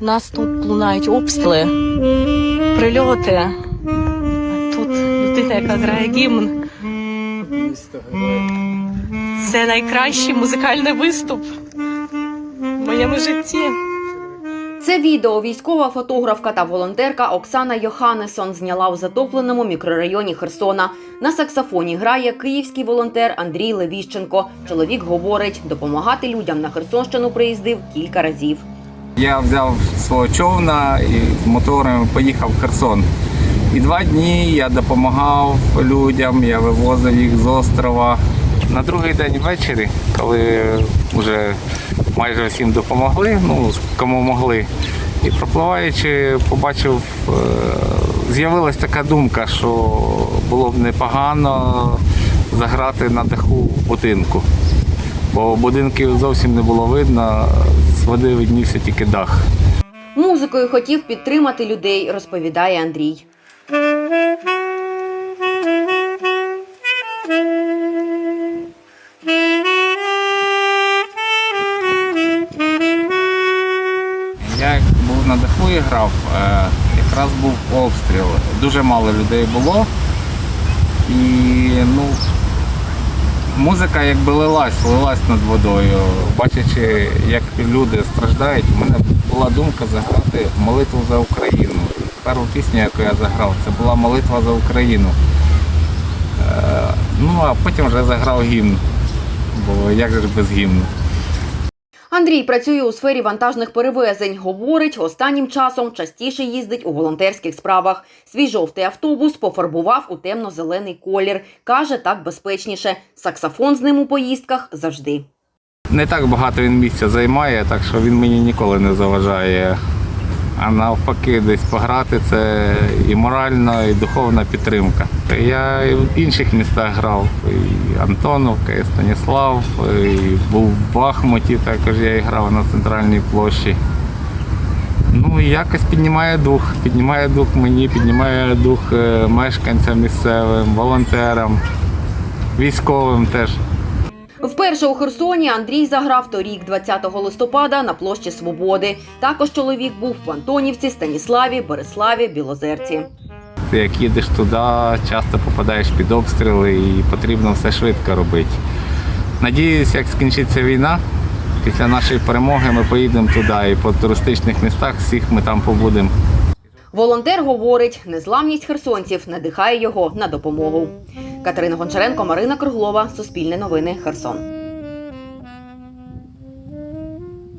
Нас тут лунають обстріли, прильоти. Тут людина, яка грає гімн. Це найкращий музикальний виступ в моєму житті. Це відео військова фотографка та волонтерка Оксана Йоханесон зняла у затопленому мікрорайоні Херсона. На саксофоні грає київський волонтер Андрій Левіщенко. Чоловік говорить, допомагати людям на Херсонщину приїздив кілька разів. Я взяв свого човна і з мотором поїхав в Херсон. І два дні я допомагав людям, я вивозив їх з острова. На другий день ввечері, коли вже майже всім допомогли, ну кому могли. І пропливаючи, побачив, е, з'явилась така думка, що було б непогано заграти на даху будинку. Бо будинків зовсім не було видно, з води виднівся тільки дах. Музикою хотів підтримати людей, розповідає Андрій. Я був на даху і грав, е, якраз був обстріл. Дуже мало людей було. І ну, музика якби лилась, лилась над водою. Бачачи, як люди страждають, у мене була думка заграти молитву за Україну. Першу пісню, яку я заграв, це була молитва за Україну. Е, Ну а потім вже заграв гімн. Бо як же без гімну? Андрій працює у сфері вантажних перевезень. Говорить, останнім часом частіше їздить у волонтерських справах. Свій жовтий автобус пофарбував у темно-зелений колір. Каже, так безпечніше. Саксофон з ним у поїздках завжди. Не так багато він місця займає, так що він мені ніколи не заважає. А навпаки, десь пограти це і моральна, і духовна підтримка. Я і в інших містах грав, і Антоновка, і Станіслав, і був в Бахмуті, також я грав на центральній площі. Ну, якось піднімає дух, піднімає дух мені, піднімає дух е, мешканцям місцевим, волонтерам, військовим теж. Вперше у Херсоні Андрій заграв торік, 20 листопада, на площі Свободи. Також чоловік був в Антонівці, Станіславі, Береславі, Білозерці. Ти як їдеш туди, часто попадаєш під обстріли і потрібно все швидко робити. Надіюсь, як скінчиться війна, після нашої перемоги ми поїдемо туди і по туристичних містах всіх ми там побудемо. Волонтер говорить, незламність херсонців надихає його на допомогу. Катерина Гончаренко, Марина Круглова, Суспільне новини, Херсон.